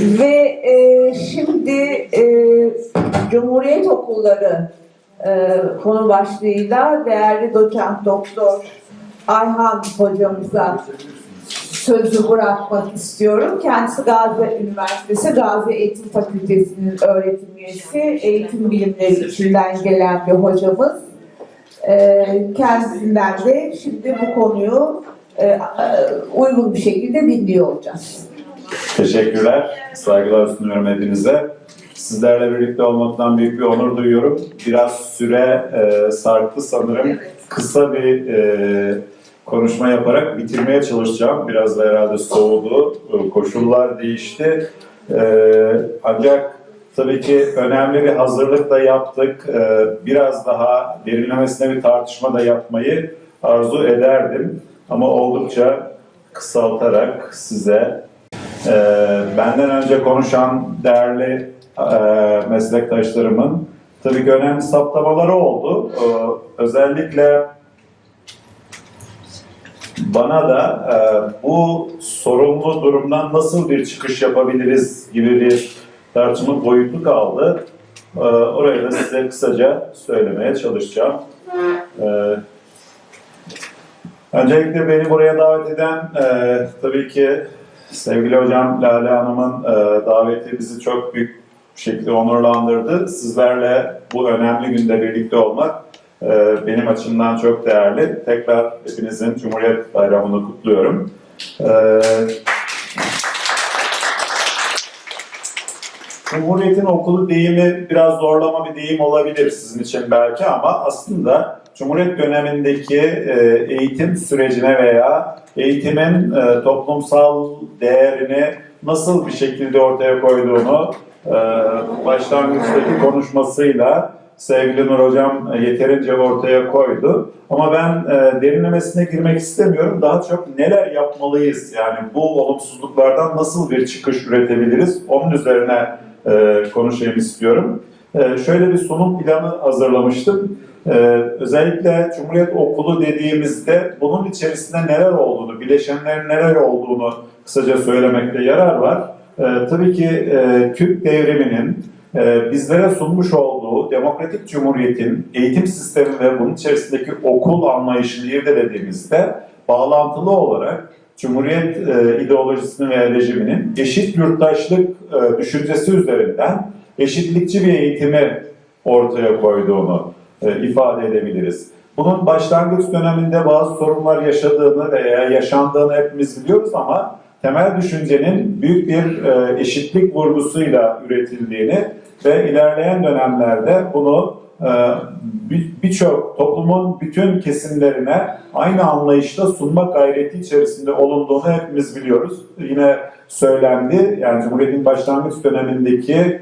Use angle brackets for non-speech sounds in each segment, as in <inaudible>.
Ve e, şimdi e, Cumhuriyet Okulları e, konu başlığıyla değerli doçent doktor Ayhan hocamıza sözü bırakmak istiyorum. Kendisi Gazi Üniversitesi Gazi Eğitim Fakültesi'nin öğretim üyesi, eğitim bilimleri içinden gelen bir hocamız. E, kendisinden de şimdi bu konuyu e, e, uygun bir şekilde dinliyor olacağız. Teşekkürler. Saygılar sunuyorum hepinize. Sizlerle birlikte olmaktan büyük bir onur duyuyorum. Biraz süre e, sarktı sanırım. Kısa bir e, konuşma yaparak bitirmeye çalışacağım. Biraz da herhalde soğudu. E, Koşullar değişti. E, ancak tabii ki önemli bir hazırlık da yaptık. E, biraz daha derinlemesine bir tartışma da yapmayı arzu ederdim. Ama oldukça kısaltarak size ee, benden önce konuşan değerli e, meslektaşlarımın tabii ki önemli saptamaları oldu. Ee, özellikle bana da e, bu sorumlu durumdan nasıl bir çıkış yapabiliriz gibi bir tartışma boyutu kaldı. Ee, orayı da size kısaca söylemeye çalışacağım. Ee, Öncelikle beni buraya davet eden e, tabii ki sevgili hocam Lale Hanım'ın e, daveti bizi çok büyük bir şekilde onurlandırdı. Sizlerle bu önemli günde birlikte olmak e, benim açımdan çok değerli. Tekrar hepinizin Cumhuriyet Bayramı'nı kutluyorum. E, Cumhuriyet'in okulu deyimi biraz zorlama bir deyim olabilir sizin için belki ama aslında Cumhuriyet dönemindeki e, eğitim sürecine veya eğitimin e, toplumsal değerini nasıl bir şekilde ortaya koyduğunu e, başlangıçtaki konuşmasıyla sevgili Nur Hocam yeterince ortaya koydu. Ama ben derinlemesine girmek istemiyorum. Daha çok neler yapmalıyız? Yani bu olumsuzluklardan nasıl bir çıkış üretebiliriz? Onun üzerine e, konuşayım istiyorum. Şöyle bir sunum planı hazırlamıştım. Ee, özellikle Cumhuriyet Okulu dediğimizde bunun içerisinde neler olduğunu, bileşenlerin neler olduğunu kısaca söylemekte yarar var. Ee, tabii ki e, Türk devriminin e, bizlere sunmuş olduğu demokratik cumhuriyetin eğitim sistemi ve bunun içerisindeki okul anlayışını irdelediğimizde bağlantılı olarak Cumhuriyet e, ideolojisini ve rejiminin eşit yurttaşlık e, düşüncesi üzerinden eşitlikçi bir eğitimi ortaya koyduğunu e, ifade edebiliriz. Bunun başlangıç döneminde bazı sorunlar yaşadığını veya yaşandığını hepimiz biliyoruz ama temel düşüncenin büyük bir e, eşitlik vurgusuyla üretildiğini ve ilerleyen dönemlerde bunu e, bir- birçok toplumun bütün kesimlerine aynı anlayışla sunma gayreti içerisinde olunduğunu hepimiz biliyoruz. Yine söylendi yani Cumhuriyet'in başlangıç dönemindeki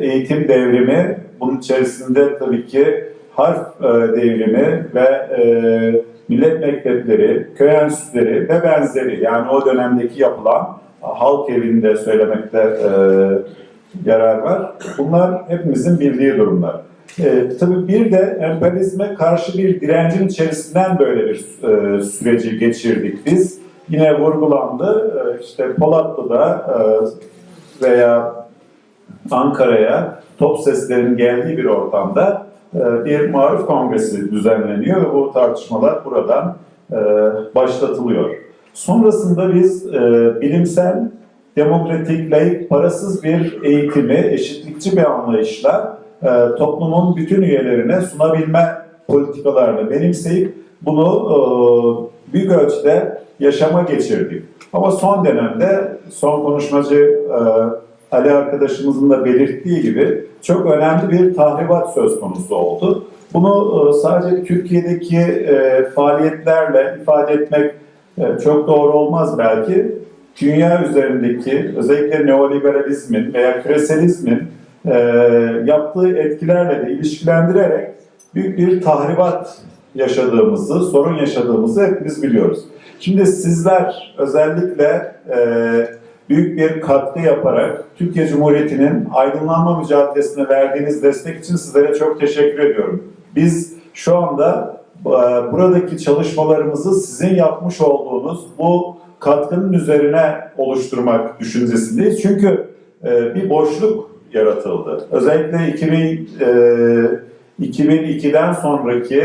eğitim devrimi bunun içerisinde tabii ki harf e, devrimi ve e, millet mektepleri, köy enstitüleri ve benzeri yani o dönemdeki yapılan halk evinde söylemekte e, yarar var. Bunlar hepimizin bildiği durumlar. E, tabii bir de emperyalizme karşı bir direncin içerisinden böyle bir e, süreci geçirdik biz. Yine vurgulandı. E, işte Polatlı'da e, veya Ankara'ya top seslerin geldiği bir ortamda e, bir marif kongresi düzenleniyor ve bu tartışmalar buradan e, başlatılıyor. Sonrasında biz e, bilimsel, demokratik, layık, parasız bir eğitimi eşitlikçi bir anlayışla e, toplumun bütün üyelerine sunabilme politikalarını benimseyip bunu e, büyük ölçüde yaşama geçirdik. Ama son dönemde son konuşmacı e, Ali arkadaşımızın da belirttiği gibi çok önemli bir tahribat söz konusu oldu. Bunu e, sadece Türkiye'deki e, faaliyetlerle ifade etmek e, çok doğru olmaz belki. Dünya üzerindeki özellikle neoliberalizmin veya küreselizmin yaptığı etkilerle de ilişkilendirerek büyük bir tahribat yaşadığımızı, sorun yaşadığımızı hepimiz biliyoruz. Şimdi sizler özellikle e, büyük bir katkı yaparak Türkiye Cumhuriyeti'nin aydınlanma mücadelesine verdiğiniz destek için sizlere çok teşekkür ediyorum. Biz şu anda e, buradaki çalışmalarımızı sizin yapmış olduğunuz bu katkının üzerine oluşturmak düşüncesindeyiz. Çünkü e, bir boşluk yaratıldı. Özellikle 2000, e, 2002'den sonraki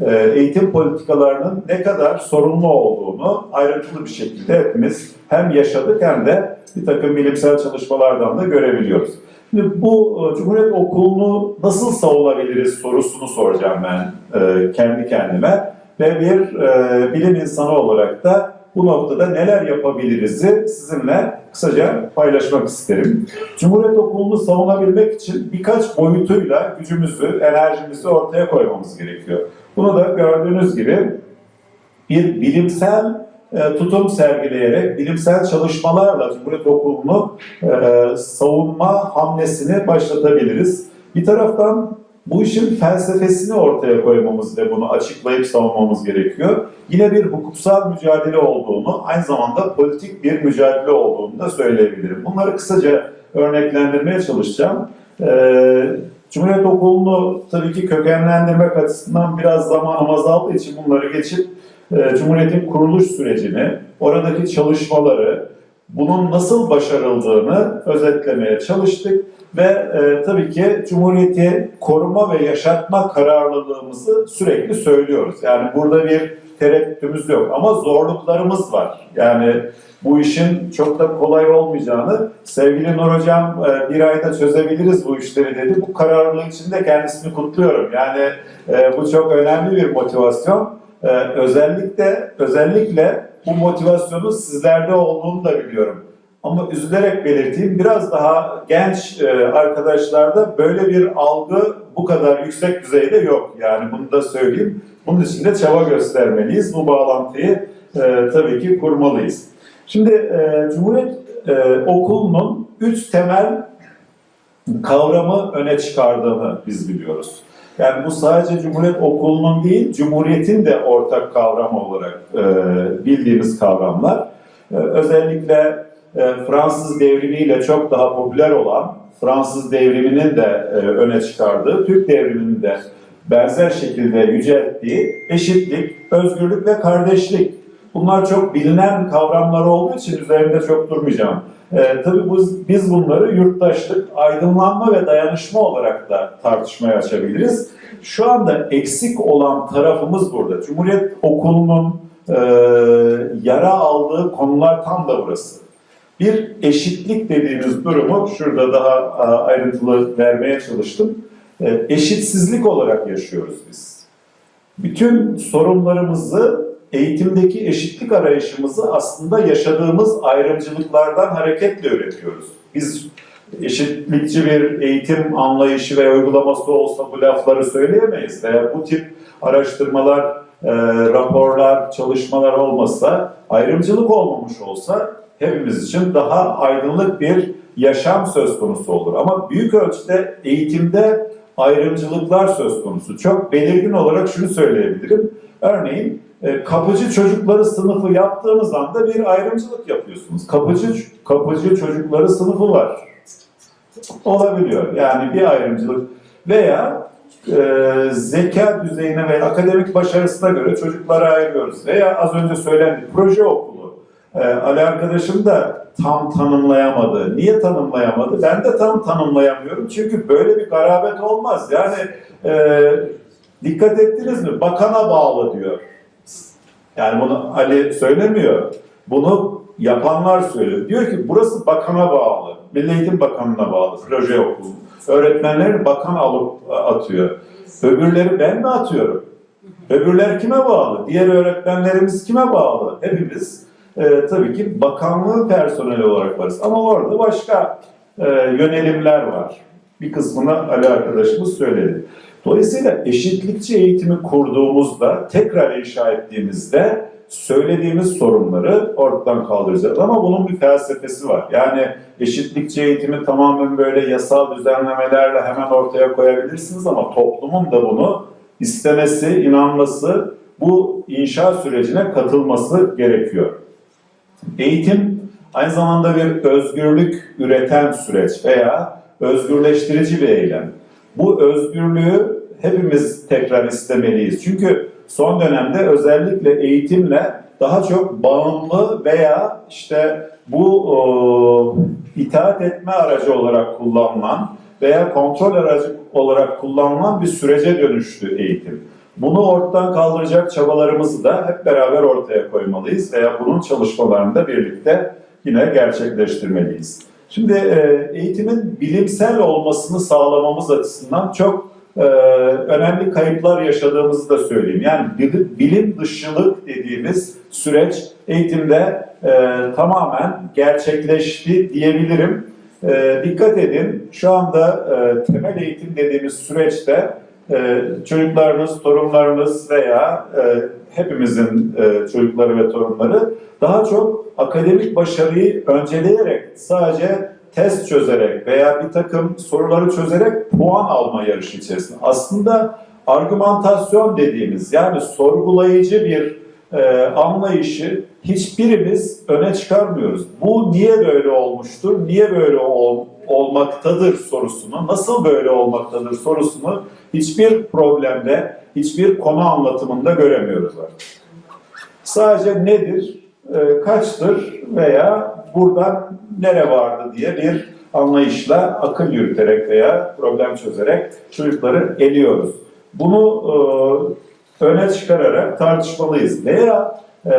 e, eğitim politikalarının ne kadar sorunlu olduğunu ayrıntılı bir şekilde hepimiz hem yaşadık hem de bir takım bilimsel çalışmalardan da görebiliyoruz. Şimdi bu e, Cumhuriyet Okulu'nu nasıl savunabiliriz sorusunu soracağım ben e, kendi kendime ve bir bilim insanı olarak da bu noktada neler yapabiliriz'i sizinle kısaca paylaşmak isterim. Cumhuriyet Okulu'nu savunabilmek için birkaç boyutuyla gücümüzü, enerjimizi ortaya koymamız gerekiyor. Bunu da gördüğünüz gibi bir bilimsel e, tutum sergileyerek, bilimsel çalışmalarla Cumhuriyet Okulu'nu e, savunma hamlesini başlatabiliriz. Bir taraftan bu işin felsefesini ortaya koymamız ve bunu açıklayıp savunmamız gerekiyor. Yine bir hukuksal mücadele olduğunu, aynı zamanda politik bir mücadele olduğunu da söyleyebilirim. Bunları kısaca örneklendirmeye çalışacağım. Ee, Cumhuriyet Okulu'nu tabii ki kökenlendirmek açısından biraz zamanım azaldığı için bunları geçip e, Cumhuriyet'in kuruluş sürecini, oradaki çalışmaları, bunun nasıl başarıldığını özetlemeye çalıştık ve e, tabii ki Cumhuriyeti koruma ve yaşatma kararlılığımızı sürekli söylüyoruz. Yani burada bir tereddütümüz yok ama zorluklarımız var. Yani bu işin çok da kolay olmayacağını sevgili Nur Hocam e, bir ayda çözebiliriz bu işleri dedi. Bu kararlılığı için de kendisini kutluyorum. Yani e, bu çok önemli bir motivasyon. E, özellikle özellikle bu motivasyonun sizlerde olduğunu da biliyorum. Ama üzülerek belirteyim biraz daha genç e, arkadaşlarda böyle bir algı bu kadar yüksek düzeyde yok. Yani bunu da söyleyeyim. Bunun için de çaba göstermeliyiz. Bu bağlantıyı e, tabii ki kurmalıyız. Şimdi e, Cumhuriyet e, Okulu'nun üç temel kavramı öne çıkardığını biz biliyoruz. Yani bu sadece Cumhuriyet Okulu'nun değil, Cumhuriyet'in de ortak kavramı olarak e, bildiğimiz kavramlar. E, özellikle e, Fransız devrimiyle çok daha popüler olan, Fransız devriminin de e, öne çıkardığı, Türk devriminin de benzer şekilde yücelttiği eşitlik, özgürlük ve kardeşlik. Bunlar çok bilinen kavramlar olduğu için üzerinde çok durmayacağım. Ee, tabii biz, biz bunları yurttaşlık, aydınlanma ve dayanışma olarak da tartışmaya açabiliriz. Şu anda eksik olan tarafımız burada. Cumhuriyet Okulu'nun e, yara aldığı konular tam da burası. Bir eşitlik dediğimiz durumu şurada daha e, ayrıntılı vermeye çalıştım. E, eşitsizlik olarak yaşıyoruz biz. Bütün sorunlarımızı eğitimdeki eşitlik arayışımızı aslında yaşadığımız ayrımcılıklardan hareketle üretiyoruz. Biz eşitlikçi bir eğitim anlayışı ve uygulaması olsa bu lafları söyleyemeyiz veya bu tip araştırmalar, e, raporlar, çalışmalar olmasa, ayrımcılık olmamış olsa hepimiz için daha aydınlık bir yaşam söz konusu olur. Ama büyük ölçüde eğitimde ayrımcılıklar söz konusu. Çok belirgin olarak şunu söyleyebilirim. Örneğin e, kapıcı çocukları sınıfı yaptığınız anda bir ayrımcılık yapıyorsunuz. Kapıcı kapıcı çocukları sınıfı var. Olabiliyor. Yani bir ayrımcılık veya e, zeka düzeyine ve akademik başarısına göre çocukları ayırıyoruz. Veya az önce söylendi proje okulu. E, Ali arkadaşım da tam tanımlayamadı. Niye tanımlayamadı? Ben de tam tanımlayamıyorum. Çünkü böyle bir garabet olmaz. Yani e, dikkat ettiniz mi? Bakana bağlı diyor. Yani bunu Ali söylemiyor. Bunu yapanlar söylüyor. Diyor ki burası bakana bağlı. Milli Eğitim Bakanı'na bağlı. Proje okulu. Öğretmenleri bakan alıp atıyor. Öbürleri ben mi atıyorum? Öbürler kime bağlı? Diğer öğretmenlerimiz kime bağlı? Hepimiz e, tabii ki bakanlığı personeli olarak varız. Ama orada başka e, yönelimler var. Bir kısmını Ali arkadaşımız söyledi. Dolayısıyla eşitlikçi eğitimi kurduğumuzda, tekrar inşa ettiğimizde söylediğimiz sorunları ortadan kaldıracağız. Ama bunun bir felsefesi var. Yani eşitlikçi eğitimi tamamen böyle yasal düzenlemelerle hemen ortaya koyabilirsiniz ama toplumun da bunu istemesi, inanması, bu inşa sürecine katılması gerekiyor. Eğitim aynı zamanda bir özgürlük üreten süreç veya özgürleştirici bir eylem. Bu özgürlüğü hepimiz tekrar istemeliyiz. Çünkü son dönemde özellikle eğitimle daha çok bağımlı veya işte bu o, itaat etme aracı olarak kullanılan veya kontrol aracı olarak kullanılan bir sürece dönüştü eğitim. Bunu ortadan kaldıracak çabalarımızı da hep beraber ortaya koymalıyız veya bunun çalışmalarını da birlikte yine gerçekleştirmeliyiz. Şimdi e, eğitimin bilimsel olmasını sağlamamız açısından çok e, önemli kayıplar yaşadığımızı da söyleyeyim. Yani bil- bilim dışılık dediğimiz süreç eğitimde e, tamamen gerçekleşti diyebilirim. Dikkat edin şu anda temel eğitim dediğimiz süreçte e, çocuklarınız, torunlarınız veya e, hepimizin e, çocukları ve torunları daha çok akademik başarıyı önceleyerek sadece test çözerek veya bir takım soruları çözerek puan alma yarışı içerisinde. Aslında argümantasyon dediğimiz yani sorgulayıcı bir e, anlayışı hiçbirimiz öne çıkarmıyoruz. Bu niye böyle olmuştur, niye böyle ol- olmaktadır sorusunu, nasıl böyle olmaktadır sorusunu hiçbir problemde, hiçbir konu anlatımında göremiyoruz artık. Sadece nedir, e, kaçtır veya buradan nere vardı diye bir anlayışla akıl yürüterek veya problem çözerek çocukları eliyoruz. Bunu e, öne çıkararak tartışmalıyız. Veya e,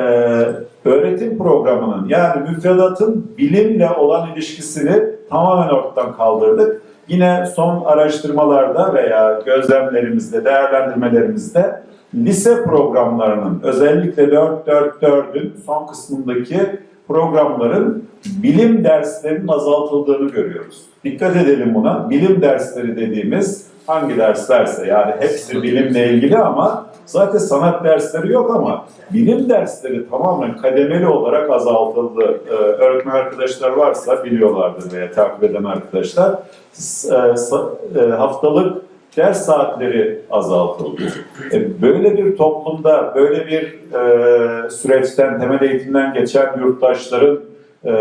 öğretim programının yani müfredatın bilimle olan ilişkisini tamamen ortadan kaldırdık. Yine son araştırmalarda veya gözlemlerimizde, değerlendirmelerimizde lise programlarının özellikle 4-4-4'ün son kısmındaki programların bilim derslerinin azaltıldığını görüyoruz. Dikkat edelim buna. Bilim dersleri dediğimiz hangi derslerse yani hepsi bilimle ilgili ama zaten sanat dersleri yok ama bilim dersleri tamamen kademeli olarak azaltıldı. Ee, öğretmen arkadaşlar varsa biliyorlardır veya takip eden arkadaşlar. E, e, haftalık ders saatleri azaltıldı. E, Böyle bir toplumda, böyle bir e, süreçten, temel eğitimden geçen yurttaşların e,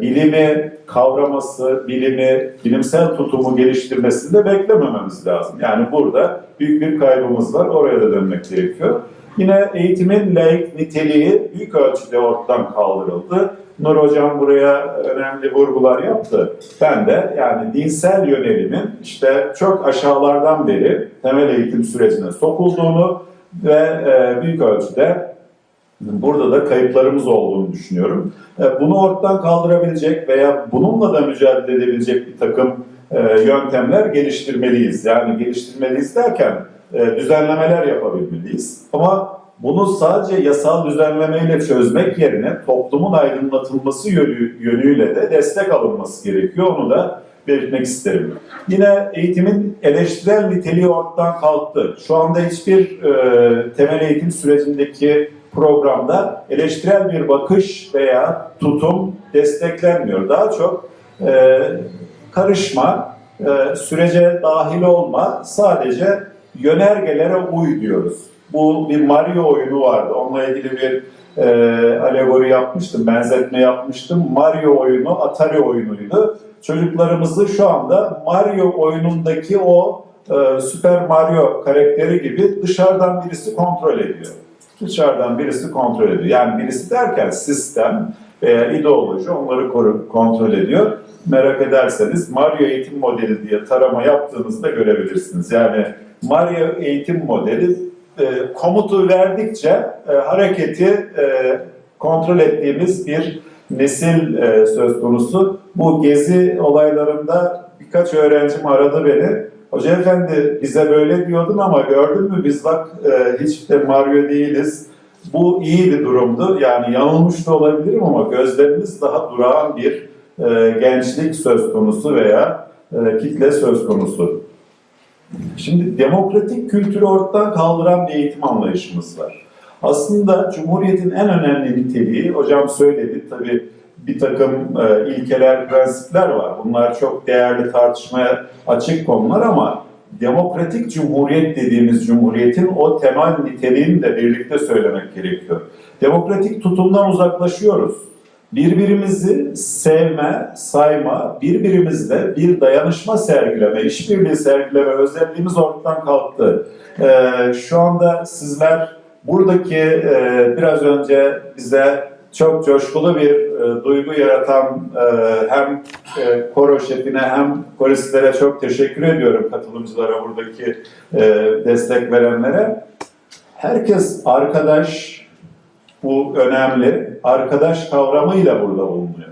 bilimi kavraması, bilimi, bilimsel tutumu geliştirmesini de beklemememiz lazım. Yani burada büyük bir kaybımız var, oraya da dönmek gerekiyor. Yine eğitimin laik niteliği büyük ölçüde ortadan kaldırıldı. Nur Hocam buraya önemli vurgular yaptı. Ben de yani dinsel yönelimin işte çok aşağılardan beri temel eğitim sürecine sokulduğunu ve e, büyük ölçüde burada da kayıplarımız olduğunu düşünüyorum. E, Bunu ortadan kaldırabilecek veya bununla da mücadele edebilecek bir takım e, yöntemler geliştirmeliyiz. Yani geliştirmeliyiz derken e, düzenlemeler yapabilmeliyiz. Ama bunu sadece yasal düzenlemeyle çözmek yerine toplumun aydınlatılması yönü, yönüyle de destek alınması gerekiyor. Onu da belirtmek isterim. Yine eğitimin eleştirel niteliği ortadan kalktı. Şu anda hiçbir temel eğitim sürecindeki programda eleştirel bir bakış veya tutum desteklenmiyor. Daha çok e, karışma, e, sürece dahil olma, sadece yönergelere uy diyoruz. Bu bir Mario oyunu vardı. Onunla ilgili bir e, alegori yapmıştım, benzetme yapmıştım. Mario oyunu Atari oyunuydu. Çocuklarımızı şu anda Mario oyunundaki o e, Super Mario karakteri gibi dışarıdan birisi kontrol ediyor. Dışarıdan birisi kontrol ediyor. Yani birisi derken sistem veya ideoloji onları koru- kontrol ediyor. Merak ederseniz Mario eğitim modeli diye tarama yaptığınızda görebilirsiniz. Yani Mario eğitim modeli e, komutu verdikçe e, hareketi e, kontrol ettiğimiz bir nesil e, söz konusu. Bu gezi olaylarında birkaç öğrencim aradı beni. Hoca efendi bize böyle diyordun ama gördün mü biz bak e, hiç de Mario değiliz. Bu iyi bir durumdu. Yani yanılmış da olabilirim ama gözlerimiz daha durağan bir e, gençlik söz konusu veya e, kitle söz konusu. Şimdi demokratik kültürü ortadan kaldıran bir eğitim anlayışımız var. Aslında Cumhuriyet'in en önemli niteliği, hocam söyledi tabii bir takım e, ilkeler, prensipler var. Bunlar çok değerli tartışmaya açık konular ama demokratik cumhuriyet dediğimiz cumhuriyetin o temel niteliğini de birlikte söylemek gerekiyor. Demokratik tutumdan uzaklaşıyoruz. Birbirimizi sevme, sayma, birbirimizle bir dayanışma sergileme, işbirliği sergileme özelliğimiz ortadan kalktı. Ee, şu anda sizler buradaki e, biraz önce bize çok coşkulu bir e, duygu yaratan e, hem e, koro şefine hem koristlere çok teşekkür ediyorum katılımcılara buradaki e, destek verenlere. Herkes arkadaş, bu önemli, arkadaş kavramıyla burada bulunuyor.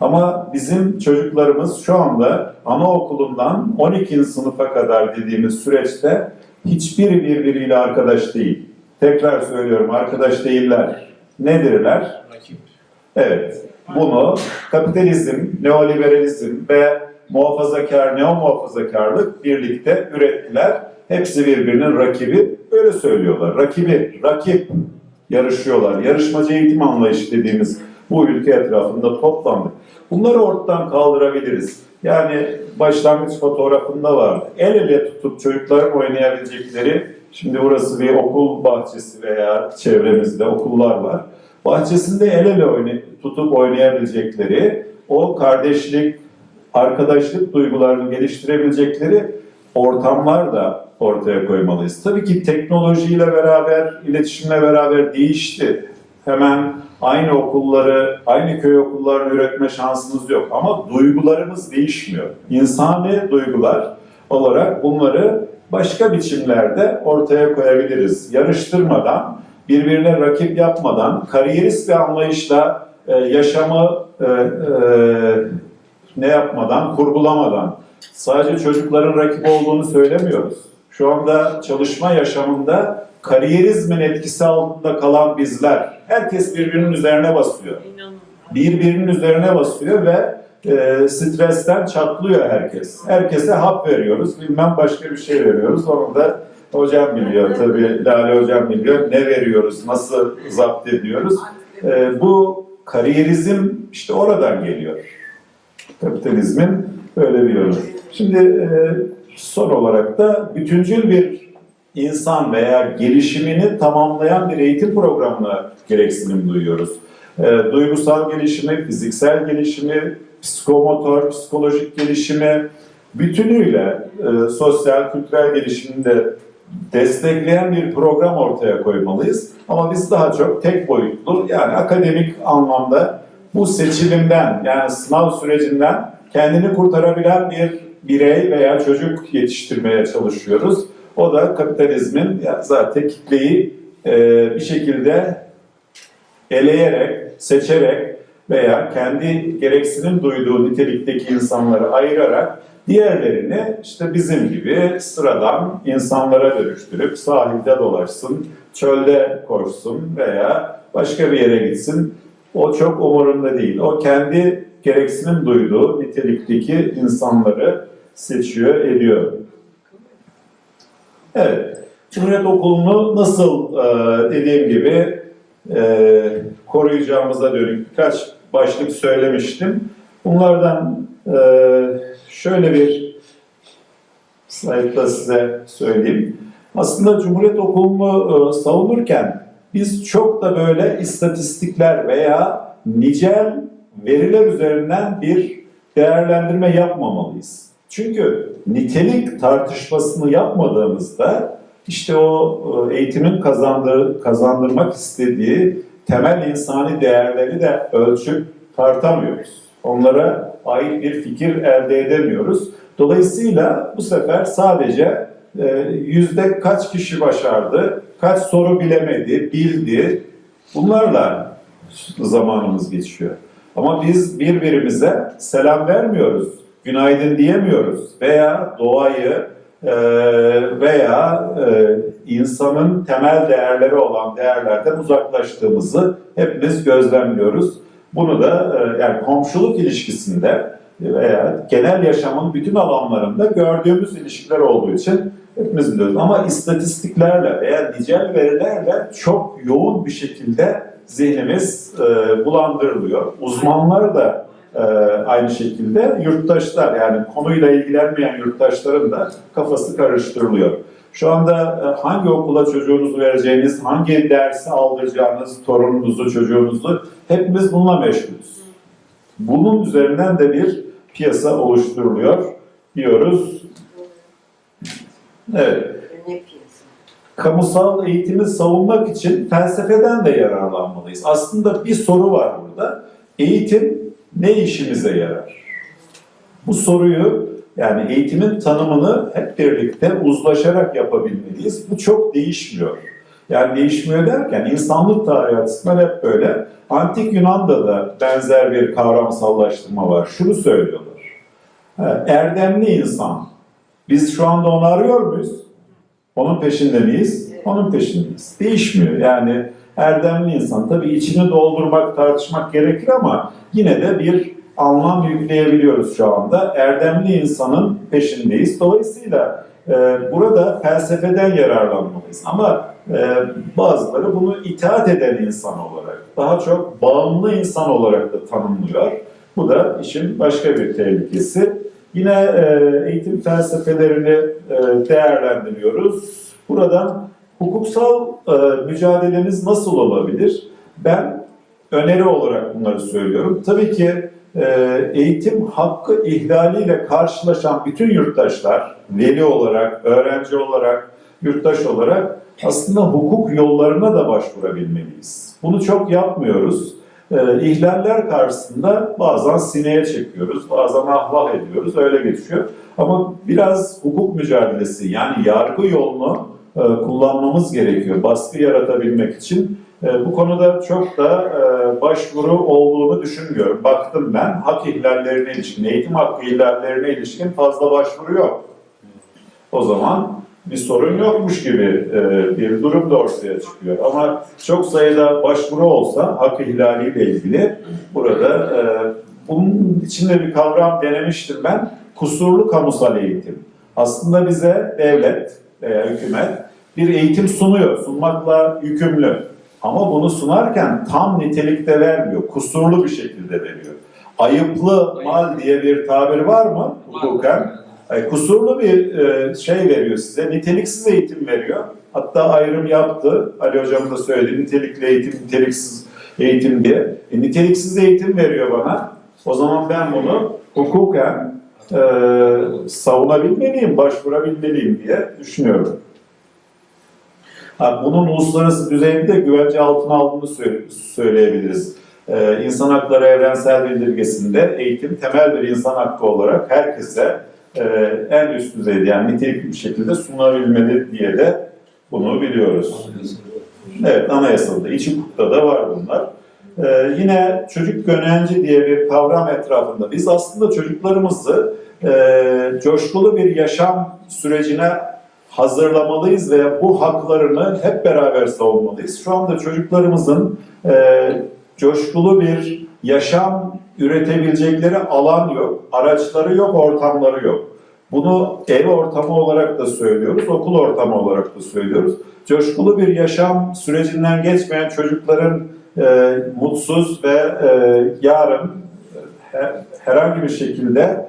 Ama bizim çocuklarımız şu anda anaokulundan 12. sınıfa kadar dediğimiz süreçte hiçbiri birbiriyle arkadaş değil. Tekrar söylüyorum arkadaş değiller. Nedirler? Evet. Bunu kapitalizm, neoliberalizm ve muhafazakar, neo muhafazakarlık birlikte ürettiler. Hepsi birbirinin rakibi. Böyle söylüyorlar. Rakibi, rakip yarışıyorlar. Yarışmacı eğitim anlayışı dediğimiz bu ülke etrafında toplandık. Bunları ortadan kaldırabiliriz. Yani başlangıç fotoğrafında var. El ele tutup çocukların oynayabilecekleri, şimdi burası bir okul bahçesi veya çevremizde okullar var. Bahçesinde el ele oynay- tutup oynayabilecekleri, o kardeşlik, arkadaşlık duygularını geliştirebilecekleri ortamlar da ortaya koymalıyız. Tabii ki teknolojiyle beraber, iletişimle beraber değişti. Hemen aynı okulları, aynı köy okullarını üretme şansımız yok. Ama duygularımız değişmiyor. İnsani duygular olarak bunları başka biçimlerde ortaya koyabiliriz. Yarıştırmadan, birbirine rakip yapmadan, kariyerist bir anlayışla e, yaşamı e, e, ne yapmadan, kurgulamadan, sadece çocukların rakip olduğunu söylemiyoruz. Şu anda çalışma yaşamında kariyerizmin etkisi altında kalan bizler, herkes birbirinin üzerine basıyor. Birbirinin üzerine basıyor ve e, stresten çatlıyor herkes. Herkese hap veriyoruz, bilmem başka bir şey veriyoruz. Onu da hocam biliyor tabii, Lale hocam biliyor. Ne veriyoruz, nasıl zapt ediyoruz. E, bu kariyerizm işte oradan geliyor. Kapitalizmin böyle bir yolu. Şimdi e, son olarak da bütüncül bir insan veya gelişimini tamamlayan bir eğitim programına gereksinim duyuyoruz. E, duygusal gelişimi, fiziksel gelişimi, psikomotor, psikolojik gelişimi bütünüyle e, sosyal, kültürel gelişimini de destekleyen bir program ortaya koymalıyız. Ama biz daha çok tek boyutlu yani akademik anlamda bu seçilimden yani sınav sürecinden kendini kurtarabilen bir birey veya çocuk yetiştirmeye çalışıyoruz. O da kapitalizmin zaten kitleyi e, bir şekilde eleyerek, seçerek veya kendi gereksinim duyduğu nitelikteki insanları ayırarak diğerlerini işte bizim gibi sıradan insanlara dönüştürüp sahilde dolaşsın, çölde koşsun veya başka bir yere gitsin. O çok umurunda değil. O kendi gereksinim duyduğu nitelikteki insanları seçiyor, ediyor. Evet, Cumhuriyet Okulu'nu nasıl dediğim gibi e, koruyacağımıza dönük birkaç başlık söylemiştim. Bunlardan e, şöyle bir slaytla size söyleyeyim. Aslında Cumhuriyet Okulu'nu e, savunurken biz çok da böyle istatistikler veya nicel veriler üzerinden bir değerlendirme yapmamalıyız. Çünkü nitelik tartışmasını yapmadığımızda işte o e, eğitimin kazandığı, kazandırmak istediği temel insani değerleri de ölçüp tartamıyoruz. Onlara ait bir fikir elde edemiyoruz. Dolayısıyla bu sefer sadece e, yüzde kaç kişi başardı, kaç soru bilemedi, bildi. Bunlarla zamanımız geçiyor. Ama biz birbirimize selam vermiyoruz, günaydın diyemiyoruz veya doğayı veya e, insanın temel değerleri olan değerlerden uzaklaştığımızı hepimiz gözlemliyoruz. Bunu da e, yani komşuluk ilişkisinde veya genel yaşamın bütün alanlarında gördüğümüz ilişkiler olduğu için hepimiz biliyoruz. Ama istatistiklerle veya nicel verilerle çok yoğun bir şekilde zihnimiz e, bulandırılıyor. Uzmanlar da e, aynı şekilde yurttaşlar yani konuyla ilgilenmeyen yurttaşların da kafası karıştırılıyor. Şu anda e, hangi okula çocuğunuzu vereceğiniz, hangi dersi aldıracağınız, torununuzu, çocuğunuzu hepimiz bununla meşgulüz. Bunun üzerinden de bir piyasa oluşturuluyor diyoruz. Evet. Kamusal eğitimi savunmak için felsefeden de yararlanmalıyız. Aslında bir soru var burada. Eğitim ne işimize yarar? Bu soruyu yani eğitimin tanımını hep birlikte uzlaşarak yapabilmeliyiz. Bu çok değişmiyor. Yani değişmiyor derken insanlık tarihi açısından hep böyle. Antik Yunan'da da benzer bir kavramsallaştırma var. Şunu söylüyorlar. Erdemli insan. Biz şu anda onu arıyor muyuz? Onun peşinde miyiz? Onun peşindeyiz. Değişmiyor. Yani erdemli insan. Tabii içini doldurmak, tartışmak gerekir ama yine de bir anlam yükleyebiliyoruz şu anda. Erdemli insanın peşindeyiz. Dolayısıyla e, burada felsefeden yararlanmalıyız. Ama e, bazıları bunu itaat eden insan olarak, daha çok bağımlı insan olarak da tanımlıyor. Bu da işin başka bir tehlikesi. Yine e, eğitim felsefelerini e, değerlendiriyoruz. Buradan hukuksal e, mücadelemiz nasıl olabilir? Ben öneri olarak bunları söylüyorum. Tabii ki e, eğitim hakkı ihlaliyle karşılaşan bütün yurttaşlar, veli olarak, öğrenci olarak, yurttaş olarak aslında hukuk yollarına da başvurabilmeliyiz. Bunu çok yapmıyoruz. E, ihlaller karşısında bazen sineye çekiyoruz, bazen ahvah ediyoruz, öyle geçiyor. Ama biraz hukuk mücadelesi yani yargı yolunu kullanmamız gerekiyor baskı yaratabilmek için. E, bu konuda çok da e, başvuru olduğunu düşünmüyorum. Baktım ben hak ihlallerine ilişkin, eğitim hakkı ihlallerine ilişkin fazla başvuru yok. O zaman bir sorun yokmuş gibi e, bir durum da ortaya çıkıyor. Ama çok sayıda başvuru olsa hak ihlaliyle ilgili burada e, bunun içinde bir kavram denemiştim ben. Kusurlu kamusal eğitim. Aslında bize devlet veya hükümet bir eğitim sunuyor. Sunmakla yükümlü. Ama bunu sunarken tam nitelikte vermiyor. Kusurlu bir şekilde veriyor. Ayıplı mal diye bir tabir var mı hukuken? Ay, kusurlu bir e, şey veriyor size, niteliksiz eğitim veriyor. Hatta ayrım yaptı, Ali Hocam da söyledi, nitelikli eğitim, niteliksiz eğitim diye. E, niteliksiz eğitim veriyor bana. O zaman ben bunu hukuken e, savunabilmeliyim, başvurabilmeliyim diye düşünüyorum. Ha, bunun uluslararası düzeyde güvence altına aldığını sö- söyleyebiliriz. Ee, İnsan Hakları Evrensel Bildirgesi'nde eğitim temel bir insan hakkı olarak herkese e, en üst düzeyde yani nitelikli bir şekilde sunabilmeli diye de bunu biliyoruz. Evet, anayasada, iç hukukta da var bunlar. Ee, yine çocuk gönenci diye bir kavram etrafında biz aslında çocuklarımızı e, coşkulu bir yaşam sürecine hazırlamalıyız ve bu haklarını hep beraber savunmalıyız. Şu anda çocuklarımızın e, coşkulu bir yaşam üretebilecekleri alan yok, araçları yok, ortamları yok. Bunu ev ortamı olarak da söylüyoruz, okul ortamı olarak da söylüyoruz. Coşkulu bir yaşam sürecinden geçmeyen çocukların e, mutsuz ve e, yarın e, her- herhangi bir şekilde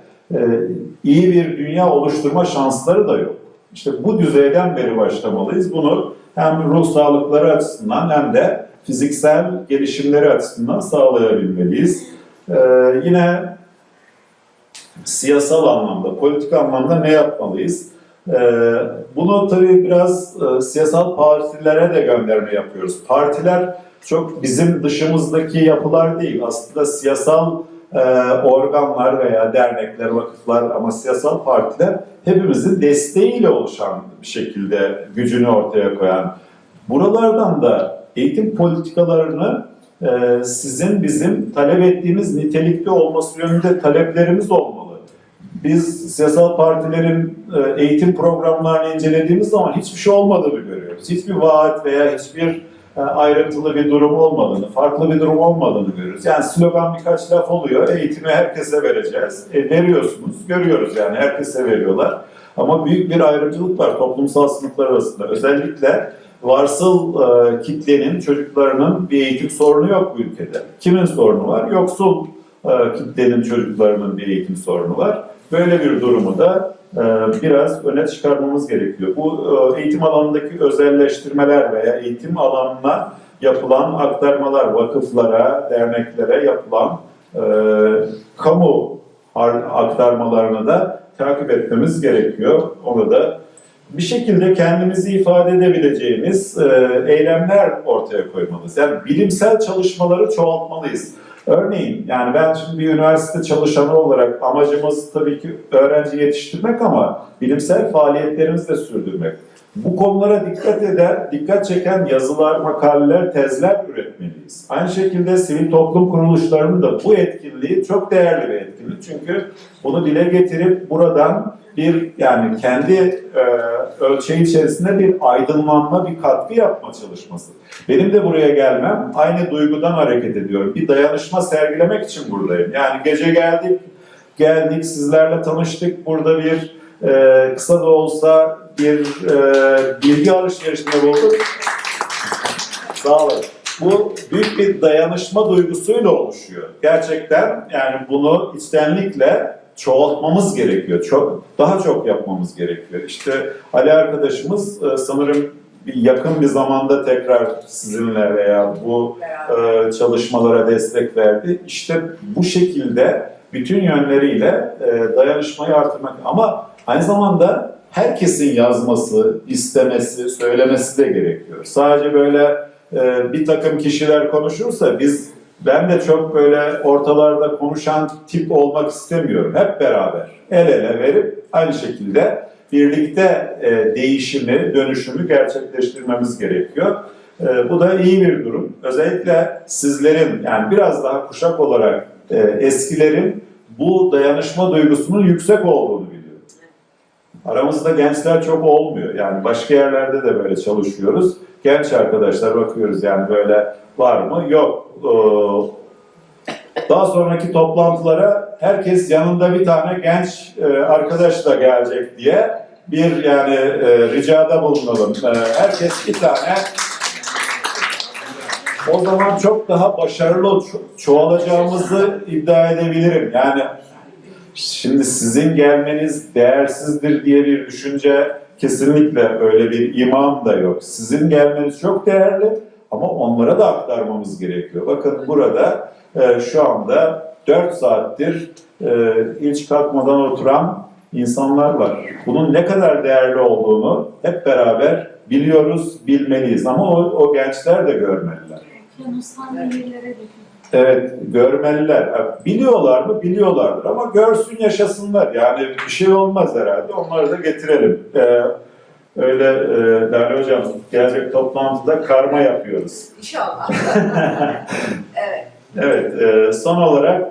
iyi bir dünya oluşturma şansları da yok. İşte bu düzeyden beri başlamalıyız. Bunu hem ruh sağlıkları açısından hem de fiziksel gelişimleri açısından sağlayabilmeliyiz. Ee, yine siyasal anlamda, politik anlamda ne yapmalıyız? Ee, bunu tabii biraz e, siyasal partilere de gönderme yapıyoruz. Partiler çok bizim dışımızdaki yapılar değil. Aslında siyasal e, organlar veya dernekler, vakıflar ama siyasal partiler hepimizin desteğiyle oluşan bir şekilde gücünü ortaya koyan. Buralardan da eğitim politikalarını e, sizin bizim talep ettiğimiz nitelikte olması yönünde taleplerimiz olmalı. Biz siyasal partilerin e, eğitim programlarını incelediğimiz zaman hiçbir şey olmadığını görüyoruz. Hiçbir vaat veya hiçbir ayrıntılı bir durum olmadığını, farklı bir durum olmadığını görüyoruz. Yani slogan birkaç laf oluyor, eğitimi herkese vereceğiz. E, veriyorsunuz, görüyoruz yani herkese veriyorlar. Ama büyük bir ayrımcılık var toplumsal sınıflar arasında. Özellikle varsıl e, kitlenin, çocuklarının bir eğitim sorunu yok bu ülkede. Kimin sorunu var? Yoksul e, kitlenin çocuklarının bir eğitim sorunu var. Böyle bir durumu da e, biraz öne çıkarmamız gerekiyor. Bu e, eğitim alanındaki özelleştirmeler veya eğitim alanına yapılan aktarmalar, vakıflara, derneklere yapılan e, kamu aktarmalarını da takip etmemiz gerekiyor. Onu da bir şekilde kendimizi ifade edebileceğimiz e, eylemler ortaya koymalıyız. Yani bilimsel çalışmaları çoğaltmalıyız. Örneğin yani ben şimdi bir üniversite çalışanı olarak amacımız tabii ki öğrenci yetiştirmek ama bilimsel faaliyetlerimizi de sürdürmek. Bu konulara dikkat eder, dikkat çeken yazılar, makaleler, tezler üretmeliyiz. Aynı şekilde sivil toplum kuruluşlarının da bu etkinliği çok değerli bir etkinlik. Çünkü bunu dile getirip buradan bir yani kendi e, ölçeği içerisinde bir aydınlanma, bir katkı yapma çalışması. Benim de buraya gelmem aynı duygudan hareket ediyorum. Bir dayanışma sergilemek için buradayım. Yani gece geldik, geldik sizlerle tanıştık. Burada bir e, kısa da olsa bir e, bilgi alışverişinde bulduk. Sağ olun. Bu büyük bir dayanışma duygusuyla oluşuyor. Gerçekten yani bunu içtenlikle çoğaltmamız gerekiyor. Çok daha çok yapmamız gerekiyor. İşte Ali arkadaşımız e, sanırım bir yakın bir zamanda tekrar sizinle veya bu e, çalışmalara destek verdi. İşte bu şekilde bütün yönleriyle e, dayanışmayı artırmak ama aynı zamanda herkesin yazması, istemesi, söylemesi de gerekiyor. Sadece böyle e, bir takım kişiler konuşursa biz ben de çok böyle ortalarda konuşan tip olmak istemiyorum. Hep beraber el ele verip aynı şekilde birlikte e, değişimi, dönüşümü gerçekleştirmemiz gerekiyor. E, bu da iyi bir durum. Özellikle sizlerin yani biraz daha kuşak olarak e, eskilerin bu dayanışma duygusunun yüksek olduğunu biliyorum. Aramızda gençler çok olmuyor. Yani başka yerlerde de böyle çalışıyoruz. Genç arkadaşlar bakıyoruz yani böyle var mı? Yok. Ee, Daha sonraki toplantılara herkes yanında bir tane genç e, arkadaş da gelecek diye bir yani e, ricada bulunalım. E, Herkes bir tane o zaman çok daha başarılı ço- çoğalacağımızı iddia edebilirim. Yani Şimdi sizin gelmeniz değersizdir diye bir düşünce kesinlikle öyle bir imam da yok. Sizin gelmeniz çok değerli ama onlara da aktarmamız gerekiyor. Bakın burada e, şu anda 4 saattir e, hiç kalkmadan oturan insanlar var. Bunun ne kadar değerli olduğunu hep beraber biliyoruz, bilmeliyiz ama o, o gençler de görmeliler. De. Evet, görmeliler. Biliyorlar mı? Biliyorlardır ama görsün yaşasınlar. Yani bir şey olmaz herhalde. Onları da getirelim. Ee, öyle e, Lale Hocam, gelecek toplantıda karma yapıyoruz. İnşallah. <laughs> evet. Evet, e, son olarak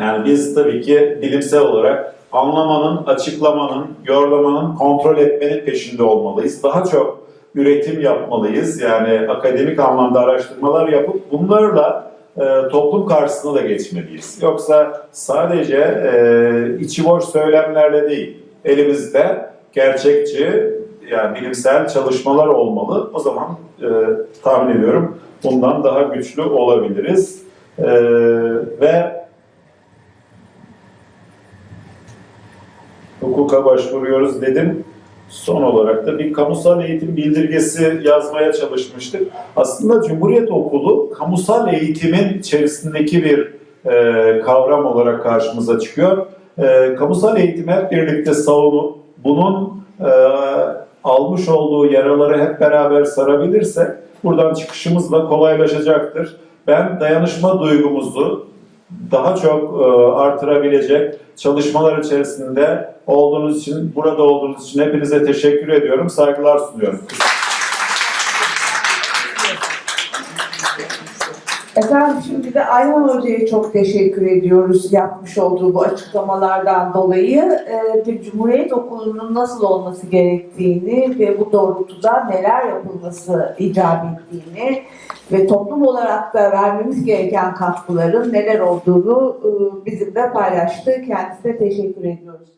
yani biz tabii ki bilimsel olarak anlamanın, açıklamanın, yorlamanın, kontrol etmenin peşinde olmalıyız. Daha çok üretim yapmalıyız. Yani akademik anlamda araştırmalar yapıp bunlarla e, toplum karşısına da geçmeliyiz. Yoksa sadece e, içi boş söylemlerle değil, elimizde gerçekçi yani bilimsel çalışmalar olmalı. O zaman e, tahmin ediyorum bundan daha güçlü olabiliriz. E, ve hukuka başvuruyoruz dedim. Son olarak da bir kamusal eğitim bildirgesi yazmaya çalışmıştık. Aslında Cumhuriyet Okulu kamusal eğitimin içerisindeki bir e, kavram olarak karşımıza çıkıyor. E, kamusal eğitim hep birlikte savunup bunun e, almış olduğu yaraları hep beraber sarabilirsek buradan çıkışımız da kolaylaşacaktır. Ben dayanışma duygumuzu daha çok e, artırabilecek çalışmalar içerisinde olduğunuz için, burada olduğunuz için hepinize teşekkür ediyorum. Saygılar sunuyorum. Efendim şimdi de Ayhan Hoca'ya çok teşekkür ediyoruz yapmış olduğu bu açıklamalardan dolayı. Bir Cumhuriyet Okulu'nun nasıl olması gerektiğini ve bu doğrultuda neler yapılması icap ettiğini ve toplum olarak da vermemiz gereken katkıların neler olduğunu e, bizimle paylaştı. Kendisine teşekkür ediyoruz.